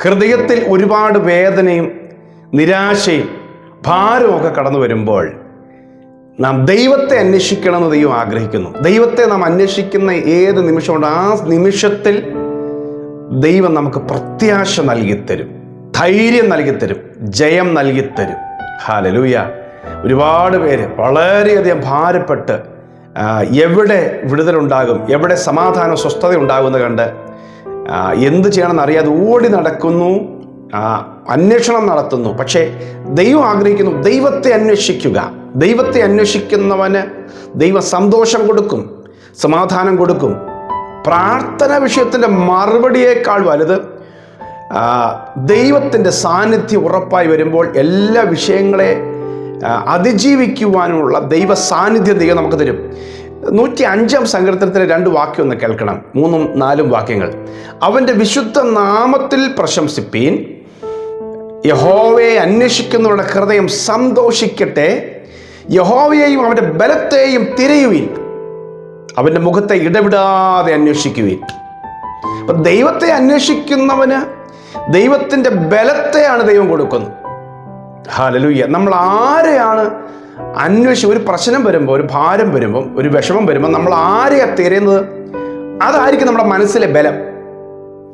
ഹൃദയത്തിൽ ഒരുപാട് വേദനയും നിരാശയും ഭാരമൊക്കെ കടന്നു വരുമ്പോൾ നാം ദൈവത്തെ അന്വേഷിക്കണമെന്ന് ദൈവം ആഗ്രഹിക്കുന്നു. ദൈവത്തെ നാം അന്വേഷിക്കുന്ന ഏത് നിമിഷമുണ്ട് ആ നിമിഷത്തിൽ ദൈവം നമുക്ക് പ്രത്യാശ നൽകിത്തരും ധൈര്യം നൽകിത്തരും ജയം നൽകിത്തരും ഹാലലൂയ ഒരുപാട് പേര് വളരെയധികം ഭാരപ്പെട്ട് എവിടെ വിടുതലുണ്ടാകും എവിടെ സമാധാനം സ്വസ്ഥത ഉണ്ടാകുമെന്ന് കണ്ട് എന്ത് ചെയ്യണമെന്ന് അറിയാതെ ഓടി നടക്കുന്നു. അന്വേഷണം നടത്തുന്നു. പക്ഷേ ദൈവം ആഗ്രഹിക്കുന്നു ദൈവത്തെ അന്വേഷിക്കുക. ദൈവത്തെ അന്വേഷിക്കുന്നവന് ദൈവ സന്തോഷം കൊടുക്കും സമാധാനം കൊടുക്കും. പ്രാർത്ഥന വിഷയത്തിന്റെ മറുപടിയേക്കാൾ വലുത് ദൈവത്തിന്റെ സാന്നിധ്യം ഉറപ്പായി വരുമ്പോൾ എല്ലാ വിഷയങ്ങളെ അതിജീവിക്കുവാനുള്ള ദൈവ സാന്നിധ്യം ദൈവം നമുക്ക് തരും. നൂറ്റി അഞ്ചാം സങ്കീർത്തനത്തിലെ രണ്ട് വാക്യം ഒന്ന് കേൾക്കണം. മൂന്നും നാലും വാക്യങ്ങൾ. അവന്റെ വിശുദ്ധ നാമത്തിൽ പ്രശംസിപ്പീൻ യഹോവയെ അന്വേഷിക്കുന്നവരുടെ ഹൃദയം സന്തോഷിക്കട്ടെ യഹോവയെയും അവന്റെ ബലത്തെയും തിരയുവിൻ അവന്റെ മുഖത്തെ ഇടവിടാതെ അന്വേഷിക്കുവിൻ. അപ്പൊ ദൈവത്തെ അന്വേഷിക്കുന്നവന് ദൈവത്തിന്റെ ബലത്തെയാണ് ദൈവം കൊടുക്കുന്നത്. ഹാലലൂയ്യ നമ്മൾ ആരെയാണ് അന്വേഷി ഒരു പ്രശ്നം വരുമ്പോൾ ഒരു ഭാരം വരുമ്പോൾ ഒരു വിഷമം വരുമ്പോൾ നമ്മൾ ആരെയാണ് തിരയുന്നത് അതായിരിക്കും നമ്മുടെ മനസ്സിലെ ബലം.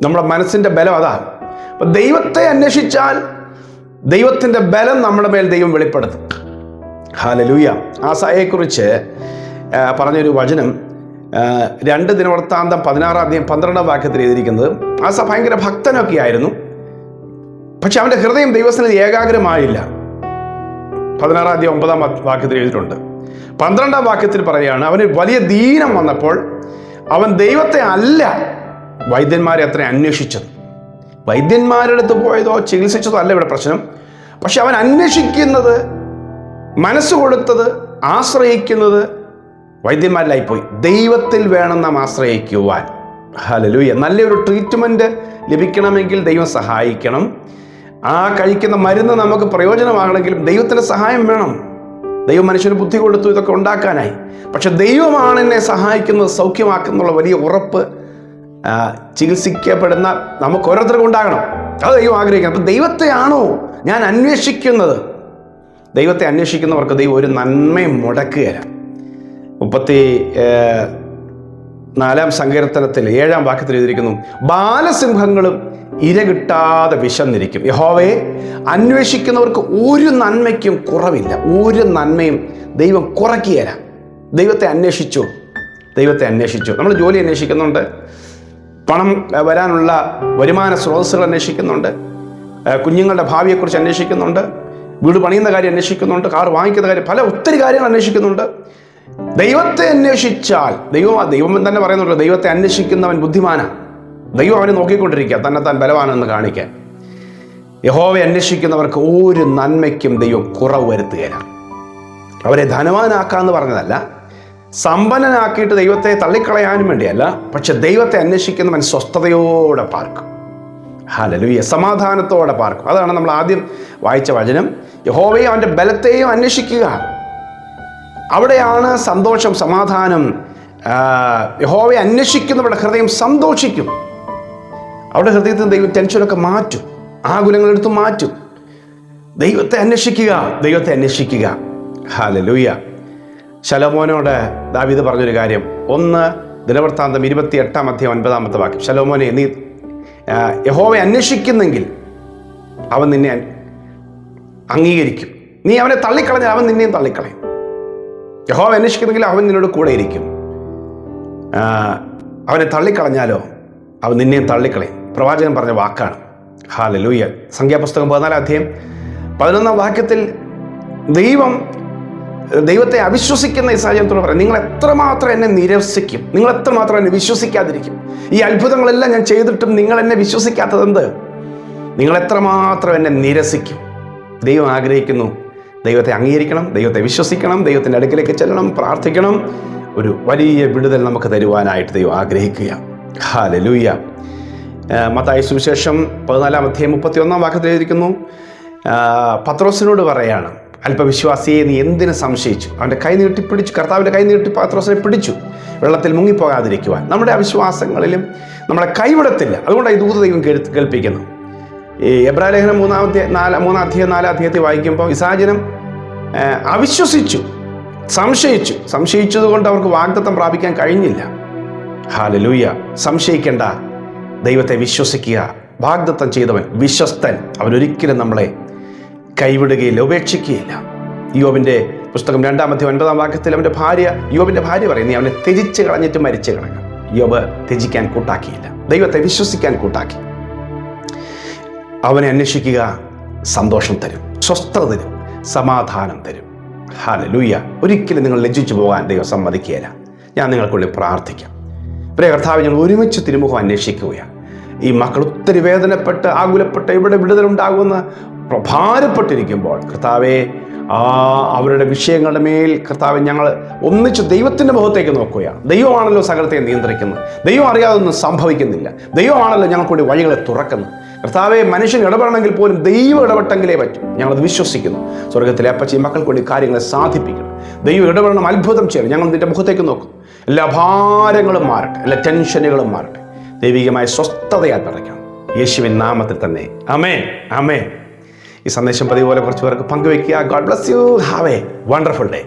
നമ്മുടെ മനസ്സിന്റെ ബലം അതാണ് അപ്പം ദൈവത്തെ അന്വേഷിച്ചാൽ ദൈവത്തിന്റെ ബലം നമ്മുടെ മേൽ ദൈവം വെളിപ്പെടുത്തും. ഹാലലൂയ ആസായെക്കുറിച്ച് പറഞ്ഞൊരു വചനം രണ്ട് ദിനവൃത്താന്തം പതിനാറാം തീയതി പന്ത്രണ്ടാം വാക്യത്തിൽ എഴുതിയിരിക്കുന്നത് ആസ ഭയങ്കര ഭക്തനൊക്കെ ആയിരുന്നു പക്ഷെ അവന്റെ ഹൃദയം ദൈവസ്ഥനത് ഏകാഗ്രമായില്ല. പതിനാറാം തീയതി ഒമ്പതാം വാക്യത്തിൽ എഴുതിയിട്ടുണ്ട്. പന്ത്രണ്ടാം വാക്യത്തിൽ പറയുകയാണ് അവന് വലിയ ദീനം വന്നപ്പോൾ അവൻ ദൈവത്തെ അല്ല വൈദ്യന്മാരെ അത്ര അന്വേഷിച്ചത്. വൈദ്യന്മാരുടെ അടുത്ത് പോയതോ ചികിത്സിച്ചതോ അല്ല ഇവിടെ പ്രശ്നം. പക്ഷെ അവൻ അന്വേഷിക്കുന്നത് മനസ്സ് കൊടുത്തത് ആശ്രയിക്കുന്നത് വൈദ്യന്മാരിലായിപ്പോയി. ദൈവത്തിൽ വേണം നാം ആശ്രയിക്കുവാൻ. ഹലലൂയ നല്ലൊരു ട്രീറ്റ്മെന്റ് ലഭിക്കണമെങ്കിൽ ദൈവം സഹായിക്കണം. ആ കഴിക്കുന്ന മരുന്ന് നമുക്ക് പ്രയോജനമാകണമെങ്കിലും ദൈവത്തിന്റെ സഹായം വേണം. ദൈവം മനുഷ്യന് ബുദ്ധി കൊടുത്തു ഇതൊക്കെ ഉണ്ടാക്കാനായി. പക്ഷെ ദൈവമാണ് എന്നെ സഹായിക്കുന്നത് സൗഖ്യമാക്കുന്നുള്ള വലിയ ഉറപ്പ് ചികിത്സിക്കപ്പെടുന്ന നമുക്ക് ഓരോരുത്തർക്കും ഉണ്ടാകണം. അത് ദൈവം ആഗ്രഹിക്കണം. അപ്പം ദൈവത്തെയാണോ ഞാൻ അന്വേഷിക്കുന്നത്? ദൈവത്തെ അന്വേഷിക്കുന്നവർക്ക് ദൈവം ഒരു നന്മയും മുടക്കുകയില്ല. മുപ്പത്തി നാലാം സങ്കീർത്തനത്തിൽ ഏഴാം വാക്യത്തിൽ എഴുതിയിരിക്കുന്നു ബാലസിംഹങ്ങളും ഇര കിട്ടാതെ വിശന്നിരിക്കും. യഹോവയെ അന്വേഷിക്കുന്നവർക്ക് ഒരു നന്മയ്ക്കും കുറവില്ല. ഒരു നന്മയും ദൈവം കുറയ്ക്കുകയില്ല ദൈവത്തെ അന്വേഷിച്ചു. ദൈവത്തെ അന്വേഷിച്ചു. നമ്മൾ ജോലി അന്വേഷിക്കുന്നുണ്ട്. പണം വരാനുള്ള വരുമാന സ്രോതസ്സുകൾ അന്വേഷിക്കുന്നുണ്ട്. കുഞ്ഞുങ്ങളുടെ ഭാവിയെക്കുറിച്ച് അന്വേഷിക്കുന്നുണ്ട്. വീട് പണിയുന്ന കാര്യം അന്വേഷിക്കുന്നുണ്ട്. കാർ വാങ്ങിക്കുന്ന കാര്യം പല ഒത്തിരി കാര്യങ്ങൾ അന്വേഷിക്കുന്നുണ്ട്. ദൈവത്തെ അന്വേഷിച്ചാൽ ദൈവം ദൈവം തന്നെ പറയുന്നുണ്ട് ദൈവത്തെ അന്വേഷിക്കുന്നവൻ ബുദ്ധിമാനാണ് ദൈവം അവനെ നോക്കിക്കൊണ്ടിരിക്കുക തന്നെ താൻ ബലവാനെന്ന് കാണിക്കാൻ. യഹോവയെ അന്വേഷിക്കുന്നവർക്ക് ഒരു നന്മയ്ക്കും ദൈവം കുറവ് വരുത്തുകയില്ല. അവരെ ധനവാനാക്കാന്ന് പറഞ്ഞതല്ല സമ്പന്നനാക്കിയിട്ട് ദൈവത്തെ തള്ളിക്കളയാനും വേണ്ടിയല്ല പക്ഷെ ദൈവത്തെ അന്വേഷിക്കുന്നവൻ സ്വസ്ഥതയോടെ പാർക്കും. ഹലലുയ സമാധാനത്തോടെ പാർക്കും. അതാണ് നമ്മൾ ആദ്യം വായിച്ച വചനം. യഹോവയും അവന്റെ ബലത്തെയും അന്വേഷിക്കുക. അവിടെയാണ് സന്തോഷം സമാധാനം യഹോവയെ അന്വേഷിക്കുന്നവരുടെ ഹൃദയം സന്തോഷിക്കും. അവിടെ ഹൃദയത്തിൽ ദൈവം ടെൻഷനൊക്കെ മാറ്റും ആകുലങ്ങളെടുത്ത് മാറ്റും. ദൈവത്തെ അന്വേഷിക്കുക ദൈവത്തെ അന്വേഷിക്കുക. ഹാലലൂയ ശലോമോനോട് ദാവീദ് പറഞ്ഞൊരു കാര്യം. ഒന്ന് ദിനവൃത്താന്തം ഇരുപത്തി എട്ടാം അധ്യയം ഒൻപതാമത്തെ വാക്യം. ശലോമോനെ നീ യഹോവയെ അന്വേഷിക്കുന്നെങ്കിൽ അവൻ നിന്നെ അംഗീകരിക്കും. നീ അവനെ തള്ളിക്കളഞ്ഞാൽ അവൻ നിന്നെയും തള്ളിക്കളയും. യഹോവ അന്വേഷിക്കുന്നെങ്കിൽ അവൻ നിന്നോട് കൂടെ ഇരിക്കും. അവനെ തള്ളിക്കളഞ്ഞാലോ? അവൻ നിന്നെയും തള്ളിക്കളയും. പ്രവാചകൻ പറഞ്ഞ വാക്കാണ്. ഹാലലൂയ സംഖ്യാപുസ്തകം പതിനാലാം അധ്യായം പതിനൊന്നാം വാക്യത്തിൽ ദൈവം ദൈവത്തെ അവിശ്വസിക്കുന്ന സാഹചര്യത്തോട് പറയും നിങ്ങൾ എത്രമാത്രം എന്നെ നിരസിക്കും? നിങ്ങൾ എത്രമാത്രം എന്നെ വിശ്വസിക്കാതിരിക്കും? ഈ അത്ഭുതങ്ങളെല്ലാം ഞാൻ ചെയ്തിട്ടും നിങ്ങൾ എന്നെ വിശ്വസിക്കാത്തത് എന്ത് നിങ്ങൾ എത്രമാത്രം എന്നെ നിരസിക്കും? ദൈവം ആഗ്രഹിക്കുന്നു ദൈവത്തെ അംഗീകരിക്കണം ദൈവത്തെ വിശ്വസിക്കണം ദൈവത്തിന്റെ അടുക്കിലേക്ക് ചെല്ലണം പ്രാർത്ഥിക്കണം. ഒരു വലിയ വിടുതൽ നമുക്ക് തരുവാനായിട്ട് ദൈവം ആഗ്രഹിക്കുക ഹാലലൂയ മത്തായ സുവിശേഷം പതിനാലാം അധ്യായം മുപ്പത്തി ഒന്നാം വാക്കത്തിൽ എഴുതിയിരിക്കുന്നു പത്രോസിനോട് പറയാണ് അല്പവിശ്വാസിയെ നീ എന്തിനു സംശയിച്ചു? അവന്റെ കൈ നീട്ടി പിടിച്ചു കർത്താവിന്റെ കൈ നീട്ടി പത്രോസിനെ പിടിച്ചു. വെള്ളത്തിൽ മുങ്ങിപ്പോകാതിരിക്കുവാൻ. നമ്മുടെ അവിശ്വാസങ്ങളിലും നമ്മളെ കൈവിടത്തില്ല. അതുകൊണ്ടാണ് ഈ ദൂതദൈവം കേൾ കേൾപ്പിക്കുന്നത്. ഈ എബ്രാ ലേഖനം മൂന്നാമത്തെ നാല് മൂന്നാം അധ്യായം നാലാം വായിക്കുമ്പോൾ ഇസാജനം അവിശ്വസിച്ചു സംശയിച്ചു. സംശയിച്ചതുകൊണ്ട് അവർക്ക് വാഗ്ദത്തം പ്രാപിക്കാൻ കഴിഞ്ഞില്ല. ഹാലലൂയ സംശയിക്കേണ്ട. ദൈവത്തെ വിശ്വസിക്കുക. വാഗ്ദത്തം ചെയ്തവൻ വിശ്വസ്തൻ. അവരൊരിക്കലും നമ്മളെ കൈവിടുകയില്ല ഉപേക്ഷിക്കുകയില്ല. യോബിന്റെ പുസ്തകം രണ്ടാമത്തെ ഒൻപതാം വാക്യത്തിൽ അവന്റെ ഭാര്യ യോബിന്റെ ഭാര്യ പറയും നീ അവനെ ത്യജിച്ച് കളഞ്ഞിട്ട് മരിച്ചു കിടക്കാം. യോബ് ത്യജിക്കാൻ കൂട്ടാക്കിയില്ല. ദൈവത്തെ വിശ്വസിക്കാൻ കൂട്ടാക്കി. അവനെ അന്വേഷിക്കുക സന്തോഷം തരും സ്വസ്ഥത തരും സമാധാനം തരും. ഹാലലൂയ ഒരിക്കലും നിങ്ങൾ ലജ്ജിച്ചു പോകാൻ ദൈവം സമ്മതിക്കുകയില്ല. ഞാൻ നിങ്ങൾക്കുള്ളിൽ പ്രാർത്ഥിക്കാം. പ്രിയ കർത്താവ് ഞങ്ങൾ ഒരുമിച്ച് തിരുമുഖം അന്വേഷിക്കുകയാണ്. ഈ മക്കൾ ഒത്തിരി വേദനപ്പെട്ട് ആകുലപ്പെട്ട് ഇവിടെ വിടുതലുണ്ടാകുമെന്ന് പ്രഭാരപ്പെട്ടിരിക്കുമ്പോൾ കർത്താവെ ആ അവരുടെ വിഷയങ്ങളുടെ മേൽ കർത്താവ് ഞങ്ങൾ ഒന്നിച്ച് ദൈവത്തിന്റെ മുഖത്തേക്ക് നോക്കുകയാണ്. ദൈവമാണല്ലോ സകലത്തെ നിയന്ത്രിക്കുന്നത്. ദൈവം അറിയാതൊന്നും സംഭവിക്കുന്നില്ല. ദൈവമാണല്ലോ ഞങ്ങൾക്കൂടി വഴികളെ തുറക്കുന്നത്. കർത്താവെ മനുഷ്യൻ ഇടപെടണമെങ്കിൽ പോലും ദൈവം ഇടപെട്ടെങ്കിലേ പറ്റും. ഞങ്ങളത് വിശ്വസിക്കുന്നു. സ്വർഗത്തിലെ അപ്പച്ചി മക്കൾക്ക് വേണ്ടി കാര്യങ്ങളെ സാധിപ്പിക്കണം. ദൈവം ഇടപെടണം അത്ഭുതം ചെയ്യണം. ഞങ്ങൾ നിന്റെ മുഖത്തേക്ക് നോക്കും. എല്ലാ ഭാരങ്ങളും മാറട്ടെ എല്ലാ ടെൻഷനുകളും മാറട്ടെ. ദൈവികമായ സ്വസ്ഥതയാൽ പറയണം യേശുവിൻ നാമത്തിൽ തന്നെ. അമേ അമേ ഈ സന്ദേശം പതിവ് പോലെ കുറച്ച് പേർക്ക് പങ്കുവെക്കുക God bless you have a wonderful day